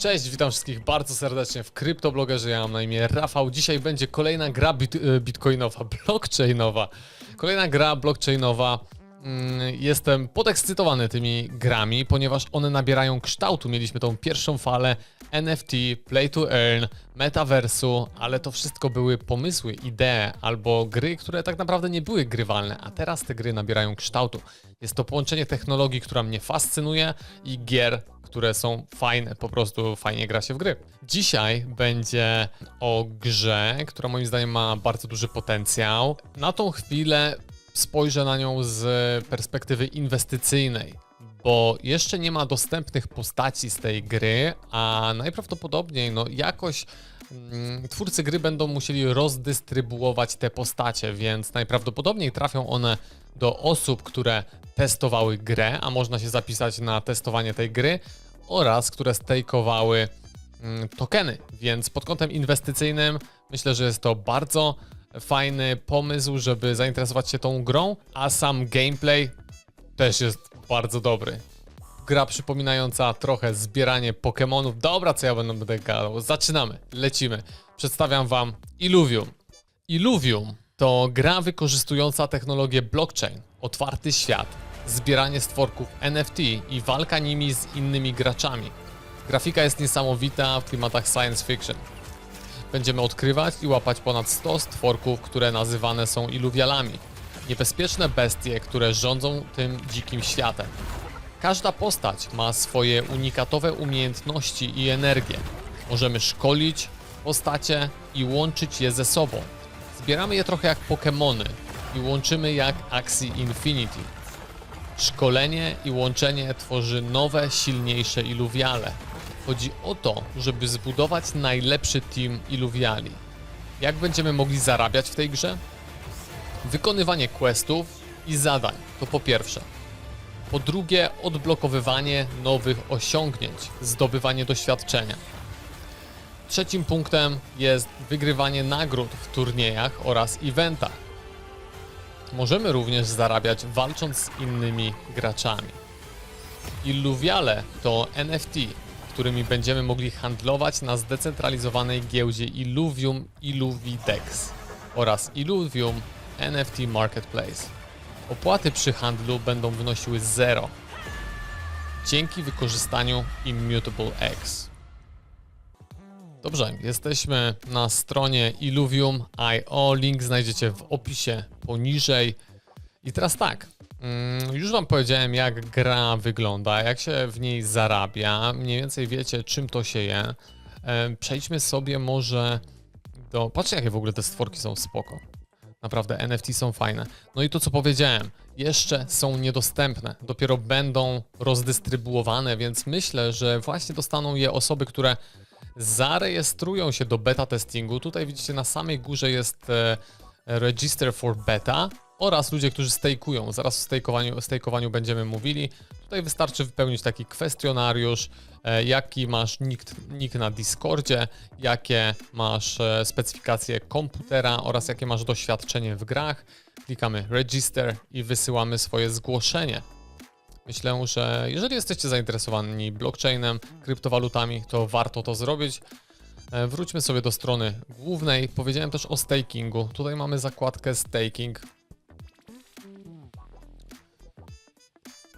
Cześć, witam wszystkich bardzo serdecznie w Kryptoblogerze. Ja mam na imię Rafał. Dzisiaj będzie kolejna gra bit e, bitcoinowa, blockchainowa. Kolejna gra blockchainowa. Mm, Jestem podekscytowany tymi grami, ponieważ one nabierają kształtu. Mieliśmy tą pierwszą falę NFT, Play to Earn, Metaversu, ale to wszystko były pomysły, idee albo gry, które tak naprawdę nie były grywalne, a teraz te gry nabierają kształtu. Jest to połączenie technologii, która mnie fascynuje i gier, które są fajne, po prostu fajnie gra się w gry. Dzisiaj będzie o grze, która moim zdaniem ma bardzo duży potencjał. Na tą chwilę spojrzę na nią z perspektywy inwestycyjnej, bo jeszcze nie ma dostępnych postaci z tej gry, a najprawdopodobniej no jakoś mm, twórcy gry będą musieli rozdystrybuować te postacie, więc najprawdopodobniej trafią one do osób, które testowały grę, a można się zapisać na testowanie tej gry oraz które stejkowały mm, tokeny, więc pod kątem inwestycyjnym myślę, że jest to bardzo fajny pomysł, żeby zainteresować się tą grą, a sam gameplay też jest bardzo dobry. Gra przypominająca trochę zbieranie Pokémonów. Dobra, co ja będę, będę gadał. Zaczynamy, lecimy. Przedstawiam wam Illuvium. Illuvium to gra wykorzystująca technologię blockchain, otwarty świat, zbieranie stworków NFT i walka nimi z innymi graczami. Grafika jest niesamowita w klimatach science fiction. Będziemy odkrywać i łapać ponad 100 stworków, które nazywane są iluwialami. Niebezpieczne bestie, które rządzą tym dzikim światem. Każda postać ma swoje unikatowe umiejętności i energię. Możemy szkolić postacie i łączyć je ze sobą. Zbieramy je trochę jak Pokémony i łączymy jak Axie Infinity. Szkolenie i łączenie tworzy nowe, silniejsze iluwiale. Chodzi o to, żeby zbudować najlepszy team iluwiali. Jak będziemy mogli zarabiać w tej grze? Wykonywanie questów i zadań to po pierwsze. Po drugie, odblokowywanie nowych osiągnięć, zdobywanie doświadczenia. Trzecim punktem jest wygrywanie nagród w turniejach oraz eventach. Możemy również zarabiać walcząc z innymi graczami. Illuviale to NFT, którymi będziemy mogli handlować na zdecentralizowanej giełdzie Illuvium Illuvidex oraz Illuvium NFT Marketplace. Opłaty przy handlu będą wynosiły 0 dzięki wykorzystaniu Immutable X. Dobrze, jesteśmy na stronie Illuvium.io. Link znajdziecie w opisie poniżej. I teraz tak. mm, Już Wam powiedziałem, jak gra wygląda, jak się w niej zarabia. Mniej więcej wiecie, czym to się je. Przejdźmy sobie może do. Patrzcie, jakie w ogóle te stworki są spoko. Naprawdę, NFT są fajne. No i to, co powiedziałem, jeszcze są niedostępne. Dopiero będą rozdystrybuowane, więc myślę, że właśnie dostaną je osoby, które zarejestrują się do beta testingu. Tutaj widzicie na samej górze jest e, Register for Beta oraz ludzie, którzy stejkują. Zaraz o stejkowaniu, stejkowaniu będziemy mówili. Tutaj wystarczy wypełnić taki kwestionariusz, e, jaki masz nick, nick na Discordzie, jakie masz e, specyfikacje komputera oraz jakie masz doświadczenie w grach. Klikamy Register i wysyłamy swoje zgłoszenie. Myślę, że jeżeli jesteście zainteresowani blockchainem, kryptowalutami, to warto to zrobić. E, Wróćmy sobie do strony głównej. Powiedziałem też o stakingu. Tutaj mamy zakładkę staking.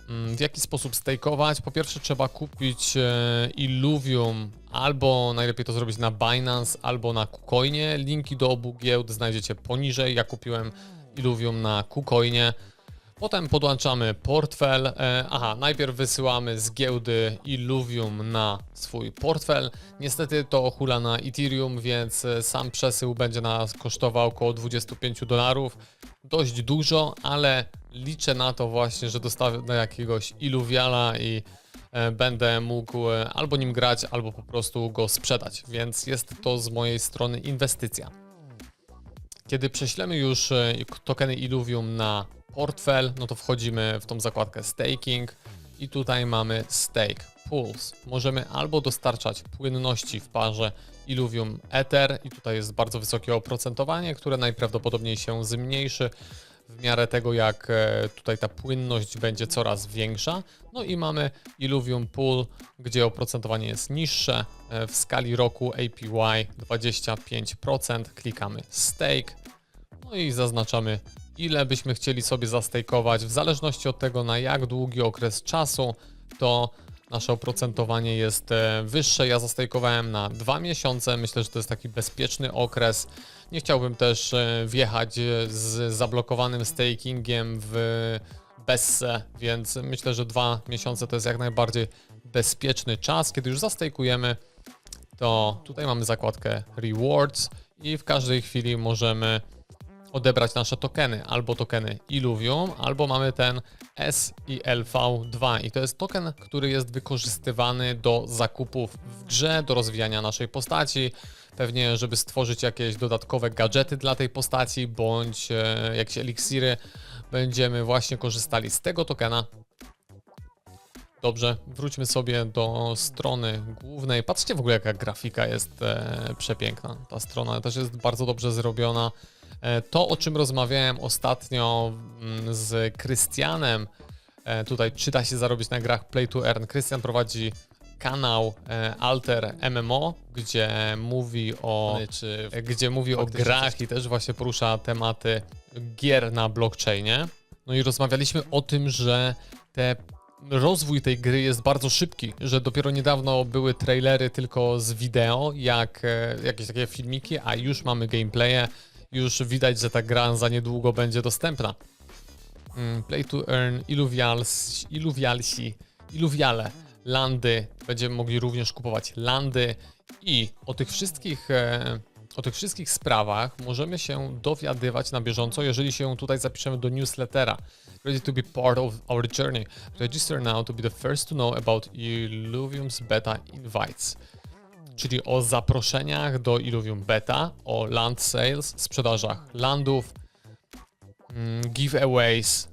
Mm, W jaki sposób stakeować? Po pierwsze trzeba kupić e, Illuvium albo najlepiej to zrobić na Binance albo na KuCoinie. Linki do obu giełd znajdziecie poniżej. Ja kupiłem Illuvium na KuCoinie. Potem podłączamy portfel. E, Aha, najpierw wysyłamy z giełdy Illuvium na swój portfel. Niestety to hula na Ethereum, więc e, sam przesył będzie nas kosztował około 25 dolarów. Dość dużo, ale liczę na to właśnie, że dostanę jakiegoś Illuviala i e, będę mógł albo nim grać, albo po prostu go sprzedać. Więc jest to z mojej strony inwestycja. Kiedy prześlemy już tokeny Illuvium na portfel, no to wchodzimy w tą zakładkę staking i tutaj mamy stake pools. Możemy albo dostarczać płynności w parze Illuvium Ether i tutaj jest bardzo wysokie oprocentowanie, które najprawdopodobniej się zmniejszy w miarę tego, jak e, tutaj ta płynność będzie coraz większa. No i mamy Illuvium Pool, gdzie oprocentowanie jest niższe. E, W skali roku APY 25%. Klikamy Stake. No i zaznaczamy, ile byśmy chcieli sobie zastejkować. W zależności od tego, na jak długi okres czasu, to nasze oprocentowanie jest e, wyższe. Ja zastejkowałem na dwa miesiące. Myślę, że to jest taki bezpieczny okres. Nie chciałbym też e, wjechać e, z zablokowanym stakingiem w Besse, więc myślę, że dwa miesiące to jest jak najbardziej bezpieczny czas. Kiedy już zastejkujemy, to tutaj mamy zakładkę Rewards i w każdej chwili możemy odebrać nasze tokeny, albo tokeny Illuvium, albo mamy ten SILV2 i to jest token, który jest wykorzystywany do zakupów w grze, do rozwijania naszej postaci, pewnie żeby stworzyć jakieś dodatkowe gadżety dla tej postaci, bądź e, jakieś eliksiry, będziemy właśnie korzystali z tego tokena. Dobrze, wróćmy sobie do strony głównej. Patrzcie w ogóle jaka grafika jest e, przepiękna. Ta strona też jest bardzo dobrze zrobiona. E, To, o czym rozmawiałem ostatnio mm, z Krystianem, e, tutaj czy da się zarobić na grach Play to Earn. Krystian prowadzi kanał e, Alter MMO, gdzie mówi o, czy, gdzie mówi o grach i też właśnie porusza tematy gier na blockchainie. No i rozmawialiśmy o tym, że te rozwój tej gry jest bardzo szybki, że dopiero niedawno były trailery tylko z wideo, jak jakieś takie filmiki, a już mamy gameplaye, już widać, że ta gra za niedługo będzie dostępna. Mm, Play to earn, Illuvials, Illuvialsi, Illuviale, landy, będziemy mogli również kupować landy i o tych wszystkich e, o tych wszystkich sprawach możemy się dowiadywać na bieżąco, jeżeli się tutaj zapiszemy do newslettera. Ready to be part of our journey. Register now to be the first to know about Illuvium's beta invites. Czyli o zaproszeniach do Illuvium Beta, o land sales, sprzedażach landów, mm, giveaways.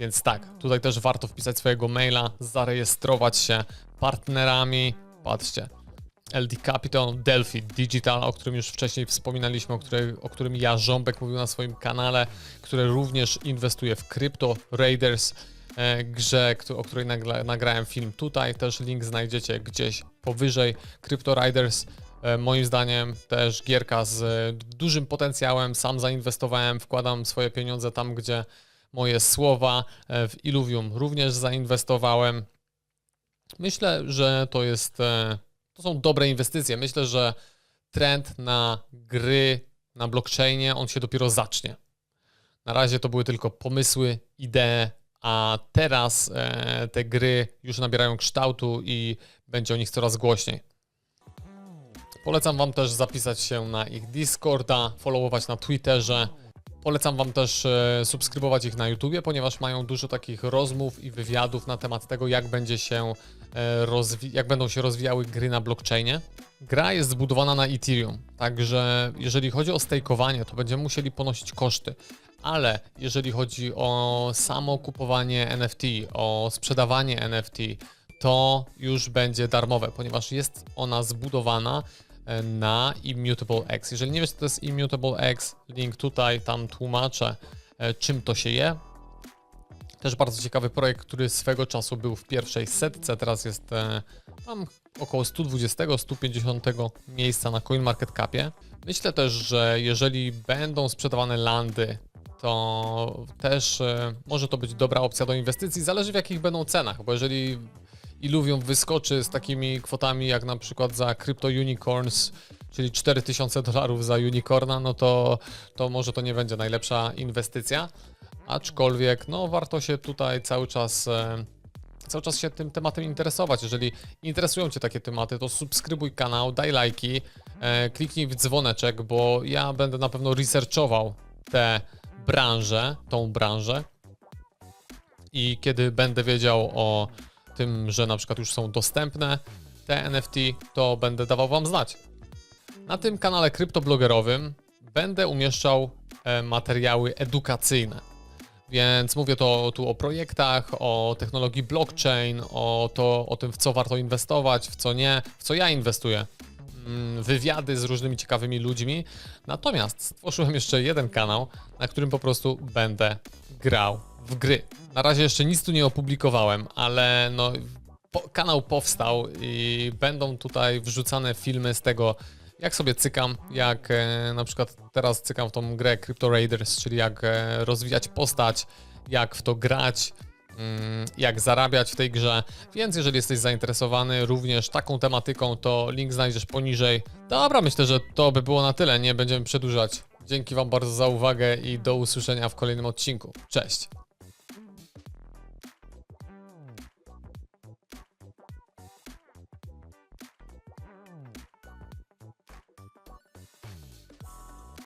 Więc tak, tutaj też warto wpisać swojego maila, zarejestrować się partnerami. Patrzcie, LD Capital, Delphi Digital, o którym już wcześniej wspominaliśmy, o, której, o którym ja Żąbek mówił na swoim kanale, które również inwestuje w Crypto Raiders, e, grze, o której nagra, nagrałem film tutaj. Też link znajdziecie gdzieś powyżej. Crypto Raiders, e, moim zdaniem, też gierka z dużym potencjałem. Sam zainwestowałem, wkładam swoje pieniądze tam, gdzie moje słowa. E, w Illuvium również zainwestowałem. Myślę, że to jest. e, To są dobre inwestycje. Myślę, że trend na gry na blockchainie on się dopiero zacznie. Na razie to były tylko pomysły, idee, a teraz e, te gry już nabierają kształtu i będzie o nich coraz głośniej. Polecam Wam też zapisać się na ich Discorda, followować na Twitterze. Polecam Wam też e, subskrybować ich na YouTubie, ponieważ mają dużo takich rozmów i wywiadów na temat tego, jak będzie się e, jak będą się rozwijały gry na blockchainie. Gra jest zbudowana na Ethereum, także jeżeli chodzi o stakeowanie, to będziemy musieli ponosić koszty. Ale jeżeli chodzi o samo kupowanie NFT, o sprzedawanie NFT, to już będzie darmowe, ponieważ jest ona zbudowana e, na Immutable X. Jeżeli nie wiesz, co to jest Immutable X, link tutaj, tam tłumaczę, e, czym to się je. Też bardzo ciekawy projekt, który swego czasu był w pierwszej setce, teraz jest e, tam około 120-150 miejsca na CoinMarketCapie. Myślę też, że jeżeli będą sprzedawane landy, to też e, może to być dobra opcja do inwestycji. Zależy w jakich będą cenach, bo jeżeli Illuvium wyskoczy z takimi kwotami jak na przykład za Crypto Unicorns, czyli 4000 dolarów za unicorna, no to, to może to nie będzie najlepsza inwestycja. Aczkolwiek, no warto się tutaj cały czas, e, cały czas się tym tematem interesować. Jeżeli interesują Cię takie tematy, to subskrybuj kanał, daj lajki, e, kliknij w dzwoneczek, bo ja będę na pewno researchował te branże, tą branżę. I kiedy będę wiedział o tym, że na przykład już są dostępne te NFT, to będę dawał Wam znać. Na tym kanale kryptoblogerowym będę umieszczał e, materiały edukacyjne. Więc mówię to tu o projektach, o technologii blockchain, o, to, o tym, w co warto inwestować, w co nie, w co ja inwestuję. Mm, wywiady z różnymi ciekawymi ludźmi. Natomiast stworzyłem jeszcze jeden kanał, na którym po prostu będę grał w gry. Na razie jeszcze nic tu nie opublikowałem, ale no, po, kanał powstał i będą tutaj wrzucane filmy z tego, jak sobie cykam, jak e, na przykład teraz cykam w tą grę Crypto Raiders, czyli jak e, rozwijać postać, jak w to grać, jak zarabiać w tej grze. Więc jeżeli jesteś zainteresowany również taką tematyką, to link znajdziesz poniżej. Dobra, myślę, że to by było na tyle, nie będziemy przedłużać. Dzięki Wam bardzo za uwagę i do usłyszenia w kolejnym odcinku. Cześć!